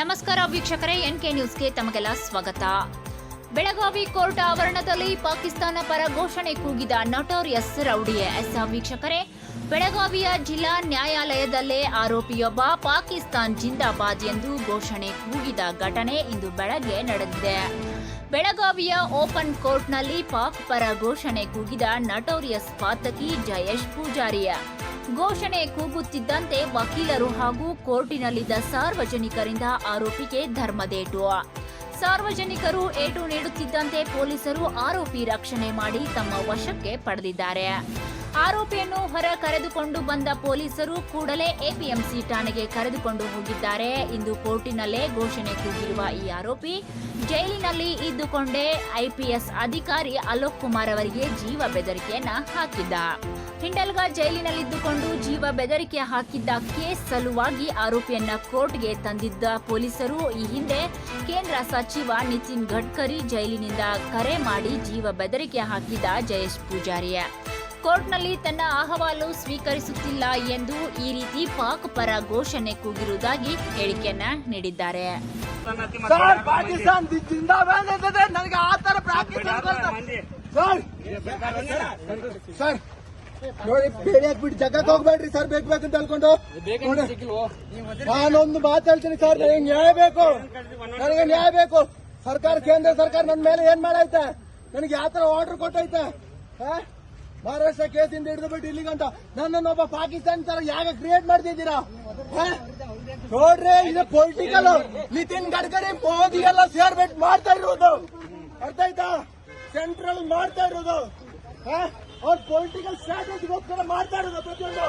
ನಮಸ್ಕಾರ ವೀಕ್ಷಕರೇ, ಎನ್ಕೆ ನ್ಯೂಸ್ಗೆ ತಮಗೆಲ್ಲ ಸ್ವಾಗತ. ಬೆಳಗಾವಿ ಕೋರ್ಟ್ ಆವರಣದಲ್ಲಿ ಪಾಕಿಸ್ತಾನ ಪರ ಘೋಷಣೆ ಕೂಗಿದ ನಟೋರಿಯಸ್ ರೌಡಿ ಎಸ್, ವೀಕ್ಷಕರೇ, ಬೆಳಗಾವಿಯ ಜಿಲ್ಲಾ ನ್ಯಾಯಾಲಯದಲ್ಲೇ ಆರೋಪಿಯೊಬ್ಬ ಪಾಕಿಸ್ತಾನ್ ಜಿಂದಾಬಾದ್ ಎಂದು ಘೋಷಣೆ ಕೂಗಿದ ಘಟನೆ ಇಂದು ಬೆಳಗ್ಗೆ ನಡೆದಿದೆ. ಬೆಳಗಾವಿಯ ಓಪನ್ ಕೋರ್ಟ್ನಲ್ಲಿ ಪಾಕ್ ಪರ ಘೋಷಣೆ ಕೂಗಿದ ನಟೋರಿಯಸ್ ಪಾತಕಿ ಜಯೇಶ್ ಪೂಜಾರಿಯ. ಘೋಷಣೆ ಕೂಗುತ್ತಿದ್ದಂತೆ ವಕೀಲರು ಹಾಗೂ ಕೋರ್ಟಿನಲ್ಲಿದ್ದ ಸಾರ್ವಜನಿಕರಿಂದ ಆರೋಪಿಗೆ ಧರ್ಮದೇಟು ಸಾರ್ವಜನಿಕರು ಏಟು ನೀಡುತ್ತಿದ್ದಂತೆ ಪೊಲೀಸರು ಆರೋಪಿ ರಕ್ಷಣೆ ಮಾಡಿ ತಮ್ಮ ವಶಕ್ಕೆ ಪಡೆದಿದ್ದಾರೆ. ಆರೋಪಿಯನ್ನು ಹೊರ ಕರೆದುಕೊಂಡು ಬಂದ ಪೊಲೀಸರು ಕೂಡಲೇ ಎಪಿಎಂಸಿ ಠಾಣೆಗೆ ಕರೆದುಕೊಂಡು ಹೋಗಿದ್ದಾರೆ. ಇಂದು ಕೋರ್ಟಿನಲ್ಲೇ ಘೋಷಣೆ ಕೂಗಿರುವ ಈ ಆರೋಪಿ ಜೈಲಿನಲ್ಲಿ ಇದ್ದುಕೊಂಡೇ ಐಪಿಎಸ್ ಅಧಿಕಾರಿ ಅಲೋಕ್ ಕುಮಾರ್ ಅವರಿಗೆ ಜೀವ ಬೆದರಿಕೆಯನ್ನ ಹಾಕಿದ್ದ. ಹಿಂಡಲ್ಗ ಜೈಲಿನಲ್ಲಿದ್ದುಕೊಂಡು ಜೀವ ಬೆದರಿಕೆ ಹಾಕಿದ್ದ ಕೇಸ್ ಸಲುವಾಗಿ ಆರೋಪಿಯನ್ನ ಕೋರ್ಟ್ಗೆ ತಂದಿದ್ದ ಪೊಲೀಸರು ಈ ಹಿಂದೆ ಕೇಂದ್ರ ಸಚಿವ ನಿತಿನ್ ಗಡ್ಕರಿ ಜೈಲಿನಿಂದ ಕರೆ ಮಾಡಿ ಜೀವ ಬೆದರಿಕೆ ಹಾಕಿದ್ದ ಜಯೇಶ್ ಪೂಜಾರಿ ಕೋರ್ಟ್ನಲ್ಲಿ ತನ್ನ ಅಹವಾಲು ಸ್ವೀಕರಿಸುತ್ತಿಲ್ಲ ಎಂದು ಈ ರೀತಿ ಪಾಕ್ ಪರ ಘೋಷಣೆ ಕೂಗಿರುವುದಾಗಿ ಹೇಳಿಕೆಯನ್ನ ನೀಡಿದ್ದಾರೆ. ಸರ್, ಪಾಕಿಸ್ತಾನ ಆ ಸರ್ ನೋಡಿ ಬೇಡಿ ಜಗಕ್ಕೆ ಹೋಗ್ಬೇಡ್ರಿ ಸರ್ ಬೇಕು ಬೇಕಂತ ಹೇಳ್ಕೊಂಡು ನಾನೊಂದು ಮಾತು ಹೇಳ್ತೀನಿ ಸರ್, ನನಗೆ ನ್ಯಾಯ ಬೇಕು. ನನಗೆ ನ್ಯಾಯ ಬೇಕು. ಸರ್ಕಾರ, ಕೇಂದ್ರ ಸರ್ಕಾರ ನನ್ನ ಮೇಲೆ ಏನ್ ಮಾಡೈತೆ? ನನಗೆ ಯಾವ ತರ ಆರ್ಡರ್ ಕೊಟ್ಟೈತೆ? ಮಹಾರಾಷ್ಟ್ರ ಕೇಸಿಂದ ಹಿಡಿದು ಬಿಟ್ಟು ನನ್ನ ನನ್ನನ್ನೊಬ್ಬ ಪಾಕಿಸ್ತಾನ ತರ ಯಾಗ ಕ್ರಿಯೇಟ್ ಮಾಡ್ತಿದ್ದೀರಾ? ನೋಡ್ರಿ, ಇದು ಪೊಲಿಟಿಕಲ್ ನಿತಿನ್ ಗಡ್ಕರಿ ಮೋದಿ ಎಲ್ಲ ಸೇರ್ಬಿಟ್ಟು ಮಾಡ್ತಾ ಇರೋದು. ಅರ್ಥ ಆಯ್ತಾ? ಸೆಂಟ್ರಲ್ ಮಾಡ್ತಾ ಇರೋದು. ಅವ್ರ ಪೊಲಿಟಿಕಲ್ ಸ್ಟ್ರಾಟಜಿಗೋಸ್ಕರ ಮಾಡ್ತಾ ಇರೋದು ಪ್ರತಿಯೊಂದು.